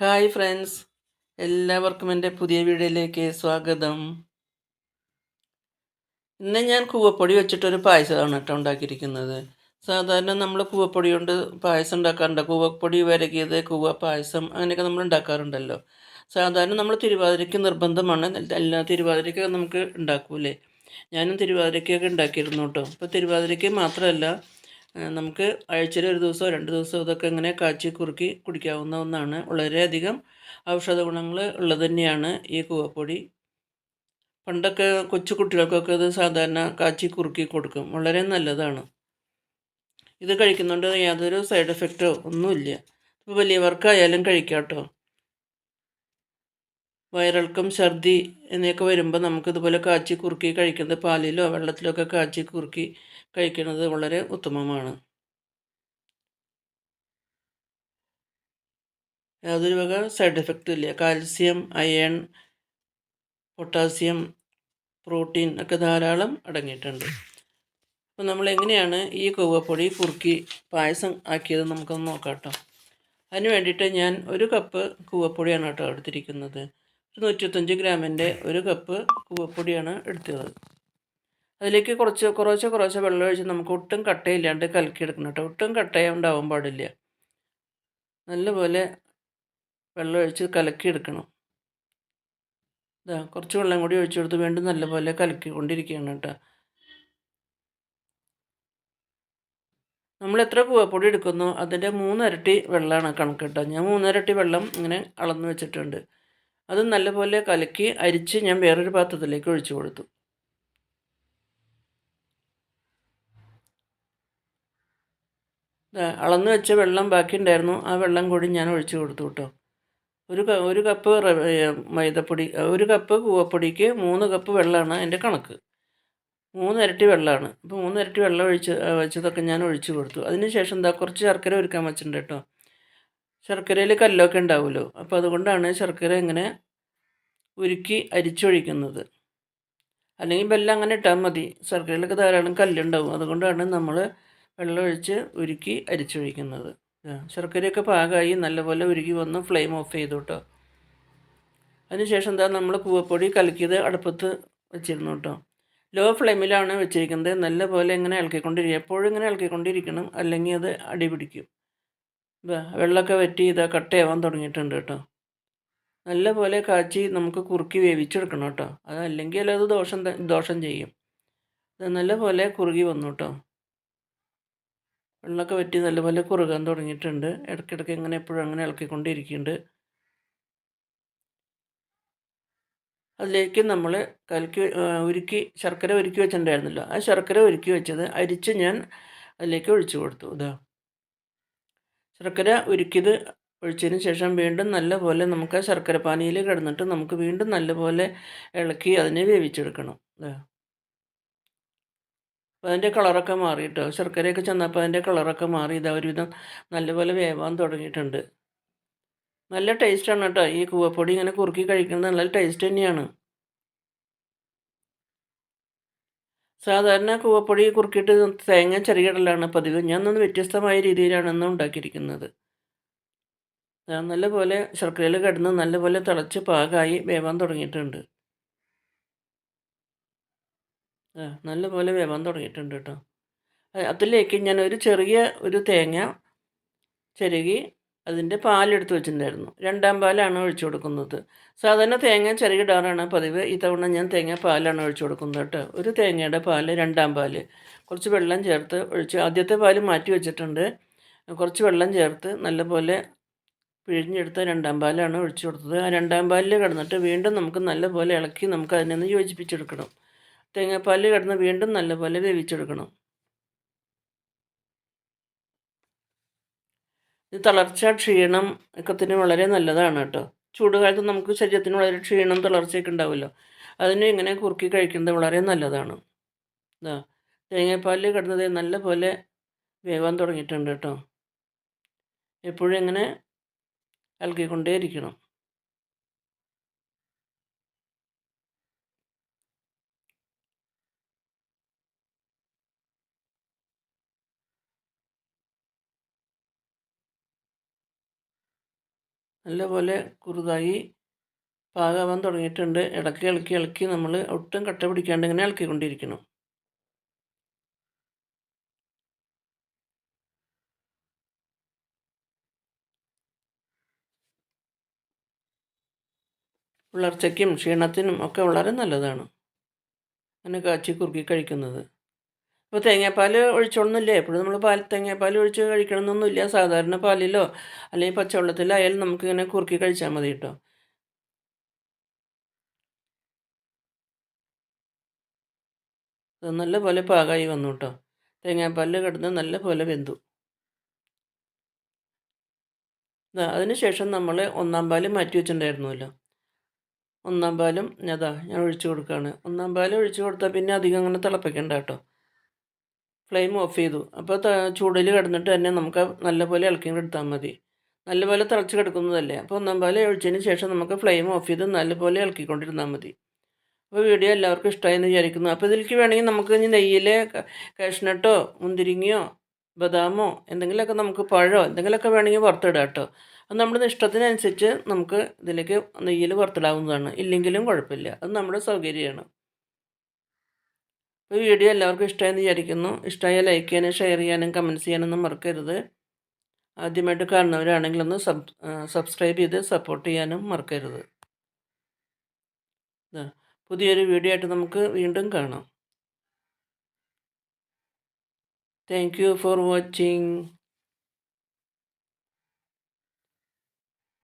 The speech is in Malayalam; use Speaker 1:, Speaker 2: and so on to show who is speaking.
Speaker 1: Hi friends. എല്ലാവർക്കും എന്റെ പുതിയ വീഡിയോയിലേക്ക് സ്വാഗതം. ഇന്ന് ഞാൻ കൂവപ്പൊടി വെച്ചിട്ടൊരു പായസമാണ് കേട്ടോ ഉണ്ടാക്കിയിരിക്കുന്നത്. സാധാരണ നമ്മൾ കൂവപ്പൊടി കൊണ്ട് പായസം ഉണ്ടാക്കാറുണ്ട്. കൂവപ്പൊടി വരകിയത് കൂവ പായസം അങ്ങനെയൊക്കെ നമ്മൾ ഉണ്ടാക്കാറുണ്ടല്ലോ. സാധാരണ നമ്മൾ തിരുവാതിരയ്ക്ക് നിർബന്ധമാണ്. എല്ലാ തിരുവാതിരയ്ക്ക് നമുക്ക് ഉണ്ടാക്കൂലേ. ഞാനും തിരുവാതിരയ്ക്കൊക്കെ ഉണ്ടാക്കിയിരുന്നു കേട്ടോ. അപ്പോൾ തിരുവാതിരയ്ക്ക് മാത്രമല്ല നമുക്ക് ആഴ്ചയിൽ ഒരു ദിവസമോ രണ്ട് ദിവസമോ ഇതൊക്കെ ഇങ്ങനെ കാച്ചി കുറുക്കി കുടിക്കാവുന്ന ഒന്നാണ്. വളരെയധികം ഔഷധ ഗുണങ്ങൾ ഉള്ളത് തന്നെയാണ് ഈ കൂവപ്പൊടി. പണ്ടൊക്കെ കൊച്ചു കുട്ടികൾക്കൊക്കെ ഇത് സാധാരണ കാച്ചി കുറുക്കി കൊടുക്കും. വളരെ നല്ലതാണ്. ഇത് കഴിക്കുന്നുണ്ട് യാതൊരു സൈഡ് എഫക്റ്റോ ഒന്നുമില്ല. ഇപ്പോൾ വലിയവർക്കായാലും കഴിക്കാം കേട്ടോ വയറിളക്കം ഛർദി എന്നൊക്കെ വരുമ്പോൾ നമുക്കിതുപോലെ കാച്ചി കുറുക്കി കഴിക്കുന്നത് പാലിലോ വെള്ളത്തിലോ ഒക്കെ കാച്ചി കുറുക്കി കഴിക്കുന്നത് വളരെ ഉത്തമമാണ്. യാതൊരു വക സൈഡ് എഫക്റ്റും ഇല്ല. കാൽസ്യം അയൺ പൊട്ടാസ്യം പ്രോട്ടീൻ ഒക്കെ ധാരാളം അടങ്ങിയിട്ടുണ്ട്. അപ്പോൾ നമ്മൾ എങ്ങനെയാണ് ഈ കൂവപ്പൊടി കുറുക്കി പായസം ആക്കിയത് നമുക്കൊന്ന് നോക്കാം കേട്ടോ. അതിന് വേണ്ടിയിട്ട് ഞാൻ ഒരു കപ്പ് കൂവപ്പൊടിയാണ് കേട്ടോ എടുത്തിരിക്കുന്നത്. ഒരു നൂറ്റത്തഞ്ച് ഗ്രാമിന്റെ ഒരു കപ്പ് കൂവപ്പൊടിയാണ് എടുത്തത് അതിലേക്ക് കുറച്ച് കുറച്ച് കുറച്ച് വെള്ളം ഒഴിച്ച് നമുക്ക് ഒട്ടും കട്ടയില്ലാണ്ട് കലക്കിയെടുക്കണം കേട്ടോ. ഒട്ടും കട്ടയുണ്ടാവാൻ പാടില്ല. നല്ലപോലെ വെള്ളം ഒഴിച്ച് കലക്കിയെടുക്കണം. ഇതാ കുറച്ച് വെള്ളം കൂടി ഒഴിച്ചു കൊടുത്ത് വീണ്ടും നല്ലപോലെ കലക്കിക്കൊണ്ടിരിക്കുകയാണ് കേട്ടോ. നമ്മൾ എത്ര കൂവപ്പൊടി എടുക്കുന്നു? അതിന്റെ മൂന്നരട്ടി വെള്ളമാണ് കണക്ക് കേട്ടോ. ഞാൻ മൂന്നരട്ടി വെള്ളം ഇങ്ങനെ അളന്ന് വെച്ചിട്ടുണ്ട്. അത് നല്ലപോലെ കലക്കി അരിച്ച് ഞാൻ വേറൊരു പാത്രത്തിലേക്ക് ഒഴിച്ചു കൊടുത്തു. അളന്ന് വെച്ച വെള്ളം ബാക്കി ഉണ്ടായിരുന്നു ആ വെള്ളം കൂടി ഞാൻ ഒഴിച്ചു കൊടുത്തു കേട്ടോ. ഒരു ഒരു കപ്പ് മൈദപ്പൊടി ഒരു കപ്പ് കൂവപ്പൊടിക്ക് മൂന്ന് കപ്പ് വെള്ളമാണ് അതിന്റെ കണക്ക്. മൂന്നിരട്ടി വെള്ളമാണ്. അപ്പോൾ മൂന്നിരട്ടി വെള്ളം ഒഴിച്ച് വെച്ചതൊക്കെ ഞാൻ ഒഴിച്ചു കൊടുത്തു. അതിന് ശേഷം എന്താ കുറച്ച് ശർക്കര ഒരുക്കാൻ വെച്ചിട്ടുണ്ട് കേട്ടോ. ശർക്കരയിൽ കല്ലൊക്കെ ഉണ്ടാവുമല്ലോ. അപ്പോൾ അതുകൊണ്ടാണ് ശർക്കര ഇങ്ങനെ ഉരുക്കി അരിച്ചൊഴിക്കുന്നത്. അല്ലെങ്കിൽ വെല്ലം അങ്ങനെ ഇട്ടാൽ മതി. ശർക്കരയിലൊക്കെ ധാരാളം കല്ലുണ്ടാവും. അതുകൊണ്ടാണ് നമ്മൾ വെള്ളമൊഴിച്ച് ഉരുക്കി അരിച്ചൊഴിക്കുന്നത്. ശർക്കരയൊക്കെ പാകമായി നല്ലപോലെ ഉരുക്കി വന്ന് ഫ്ലെയിം ഓഫ് ചെയ്തു കേട്ടോ. അതിനുശേഷം എന്താ നമ്മൾ കൂവപ്പൊടി കലക്കിയത് അടുപ്പത്ത് വെച്ചിരുന്നു കേട്ടോ. ലോ ഫ്ലെയിമിലാണ് വെച്ചിരിക്കുന്നത്. നല്ലപോലെ ഇങ്ങനെ ഇളക്കിക്കൊണ്ടിരിക്കുക. എപ്പോഴും ഇങ്ങനെ ഇളക്കിക്കൊണ്ടിരിക്കണം. അല്ലെങ്കിൽ അത് അടി പിടിക്കും. വെള്ളമൊക്കെ വറ്റി ഇതാ കട്ടയാവാൻ തുടങ്ങിയിട്ടുണ്ട് കേട്ടോ. നല്ലപോലെ കാച്ചി നമുക്ക് കുറുക്കി വേവിച്ചെടുക്കണം കേട്ടോ. അതല്ലെങ്കിൽ അത് ദോഷം ദോഷം ചെയ്യും. ഇത് നല്ലപോലെ കുറുകി വന്നു കേട്ടോ. വെള്ളമൊക്കെ വറ്റി നല്ലപോലെ കുറുകാൻ തുടങ്ങിയിട്ടുണ്ട്. ഇടയ്ക്കിടയ്ക്ക് ഇങ്ങനെ എപ്പോഴും അങ്ങനെ ഇളക്കിക്കൊണ്ടിരിക്കുന്നുണ്ട്. അതിലേക്ക് നമ്മൾ കലക്കി ഉരുക്കി ശർക്കര ഉരുക്കി വെച്ചിട്ടുണ്ടായിരുന്നല്ലോ. ആ ശർക്കര ഉരുക്കി വെച്ചത് അരിച്ച് ഞാൻ അതിലേക്ക് ഒഴിച്ചു കൊടുത്തു. ഇതാ. ശർക്കര ഉരുക്കിയത് ഒഴിച്ചതിന് ശേഷം വീണ്ടും നല്ലപോലെ നമുക്ക് ശർക്കര പാനിയിൽ കിടന്നിട്ട് നമുക്ക് വീണ്ടും നല്ലപോലെ ഇളക്കി അതിനെ വേവിച്ചെടുക്കണം. അപ്പോൾ അതിന്റെ കളറൊക്കെ മാറിയിട്ടോ? ശർക്കരയൊക്കെ ചെന്നപ്പോൾ അതിന്റെ കളറൊക്കെ മാറി. ഇതാ ഒരുവിധം നല്ലപോലെ വേവാൻ തുടങ്ങിയിട്ടുണ്ട്. നല്ല ടേസ്റ്റാണ് കേട്ടോ. ഈ കൂവപ്പൊടി ഇങ്ങനെ കുറുക്കി കഴിക്കുന്നത് നല്ല ടേസ്റ്റ് തന്നെയാണ്. സാധാരണ കൂവപ്പൊടി കുറുക്കിയിട്ട് തേങ്ങ ചെറുകിടലാണ് പതിവ്. ഞാൻ ഒന്ന് വ്യത്യസ്തമായ രീതിയിലാണ് ഇന്ന് ഉണ്ടാക്കിയിരിക്കുന്നത്. നല്ലപോലെ ശർക്കരയിൽ കിടന്ന് നല്ലപോലെ തിളച്ച് പാകായി വേവാൻ തുടങ്ങിയിട്ടുണ്ട്. നല്ലപോലെ വേവാൻ തുടങ്ങിയിട്ടുണ്ട് കേട്ടോ. അതിലേക്ക് ഞാൻ ഒരു ചെറിയ ഒരു തേങ്ങ ചിരകി അതിന്റെ പാലെടുത്ത് വെച്ചിട്ടുണ്ടായിരുന്നു. രണ്ടാം പാലാണ് ഒഴിച്ചു കൊടുക്കുന്നത്. സാധാരണ തേങ്ങ ചിരകിടാറാണ് പതിവ് ഇത്തവണ ഞാൻ തേങ്ങ പാലാണ് ഒഴിച്ചു കൊടുക്കുന്നത് കേട്ടോ. ഒരു തേങ്ങയുടെ പാൽ രണ്ടാം പാൽ. കുറച്ച് വെള്ളം ചേർത്ത് ഒഴിച്ച് ആദ്യത്തെ പാൽ മാറ്റി വെച്ചിട്ടുണ്ട്. കുറച്ച് വെള്ളം ചേർത്ത് നല്ലപോലെ പിഴിഞ്ഞെടുത്ത രണ്ടാം പാലാണ് ഒഴിച്ചു കൊടുത്തത്. ആ രണ്ടാം പാലിൽ കിടന്നിട്ട് വീണ്ടും നമുക്ക് നല്ലപോലെ ഇളക്കി നമുക്ക് അതിനെ ഒന്ന് യോജിപ്പിച്ചെടുക്കണം. തേങ്ങാപ്പാലിൽ കിടന്ന് വീണ്ടും നല്ലപോലെ വേവിച്ചെടുക്കണം. ഇത് തളർച്ച ക്ഷീണം ഒക്കത്തിന് വളരെ നല്ലതാണ് കേട്ടോ. ചൂടുകാലത്ത് നമുക്ക് ശരീരത്തിന് വളരെ ക്ഷീണം തളർച്ചയൊക്കെ ഉണ്ടാവുമല്ലോ. അതിന് ഇങ്ങനെ കുറുക്കി കഴിക്കുന്നത് വളരെ നല്ലതാണ്. ഇതാ തേങ്ങാപ്പാലിൽ കിടന്നത് നല്ല പോലെ വേവാൻ തുടങ്ങിയിട്ടുണ്ട് കേട്ടോ. എപ്പോഴും ഇങ്ങനെ ഇളക്കിക്കൊണ്ടേയിരിക്കണം നല്ലപോലെ കുറുതായി പാകാവാൻ തുടങ്ങിയിട്ടുണ്ട്. ഇളക്കി ഇളക്കി ഇളക്കി നമ്മൾ ഒട്ടും കട്ട പിടിക്കാണ്ട് ഇങ്ങനെ ഇളക്കിക്കൊണ്ടിരിക്കണം. വളർച്ചയ്ക്കും ക്ഷീണത്തിനും ഒക്കെ വളരെ നല്ലതാണ്. അങ്ങനെ കാച്ചി കുറുക്കി കഴിക്കുന്നത്. ഇപ്പോൾ തേങ്ങാപ്പാൽ ഒഴിച്ചോണമെന്നില്ല എപ്പോഴും നമ്മൾ പാൽ തേങ്ങാപ്പാൽ ഒഴിച്ച് കഴിക്കണമെന്നൊന്നുമില്ല സാധാരണ പാലിലോ അല്ലെങ്കിൽ പച്ചവെള്ളത്തിലോ ആയാലും നമുക്കിങ്ങനെ കുറുക്കി കഴിച്ചാൽ മതി കേട്ടോ. അത് നല്ലപോലെ പാകമായി വന്നു കേട്ടോ. തേങ്ങാപ്പാലിൽ കിടന്ന് നല്ലപോലെ വെന്തു. അതിനുശേഷം അതിന് നമ്മൾ ഒന്നാം പാൽ മാറ്റി വെച്ചിട്ടുണ്ടായിരുന്നല്ലോ. ഒന്നാം പാലും അതാ ഞാൻ ഒഴിച്ചു കൊടുക്കുകയാണ് ഒന്നാം പാൽ ഒഴിച്ചു കൊടുത്താൽ പിന്നെ അധികം അങ്ങനെ തിളപ്പിക്കണ്ട കേട്ടോ. ഫ്ലെയിം ഓഫ് ചെയ്തു. അപ്പോൾ ചൂടിൽ കിടന്നിട്ട് തന്നെ നമുക്ക് നല്ലപോലെ ഇളക്കി എടുത്താൽ മതി. നല്ലപോലെ തിളച്ച് കിടക്കുന്നതല്ലേ. അപ്പോൾ ഒന്നാം പോലെ ഒഴിച്ചതിന് ശേഷം നമുക്ക് ഫ്ലെയിം ഓഫ് ചെയ്ത് നല്ലപോലെ ഇളക്കിക്കൊണ്ടിരുന്നാൽ മതി. അപ്പോൾ വീഡിയോ എല്ലാവർക്കും ഇഷ്ടമായെന്ന് വിചാരിക്കുന്നു. അപ്പോൾ ഇതിലേക്ക് വേണമെങ്കിൽ നമുക്ക് ഇനി നെയ്യിൽ കാഷ്നട്ടോ മുന്തിരിങ്ങയോ ബദാമോ എന്തെങ്കിലുമൊക്കെ നമുക്ക് പഴമോ എന്തെങ്കിലുമൊക്കെ വേണമെങ്കിൽ വറുത്തിടാം കേട്ടോ. അത് നമ്മുടെ ഇഷ്ടത്തിനനുസരിച്ച് നമുക്ക് ഇതിലേക്ക് നെയ്യിൽ വറുത്തിടാവുന്നതാണ്. ഇല്ലെങ്കിലും കുഴപ്പമില്ല. അത് നമ്മുടെ സൗകര്യമാണ്. അപ്പോൾ വീഡിയോ എല്ലാവർക്കും ഇഷ്ടമായെന്ന് വിചാരിക്കുന്നു. ഇഷ്ടമായാൽ ലൈക്ക് ചെയ്യാനും ഷെയർ ചെയ്യാനും കമന്റ്സ് ചെയ്യാനൊന്നും മറക്കരുത്. ആദ്യമായിട്ട് കാണുന്നവരാണെങ്കിൽ ഒന്ന് സബ് സബ്സ്ക്രൈബ് ചെയ്ത് സപ്പോർട്ട് ചെയ്യാനും മറക്കരുത്. പുതിയൊരു വീഡിയോ ആയിട്ട് നമുക്ക് വീണ്ടും കാണാം. Thank you for watching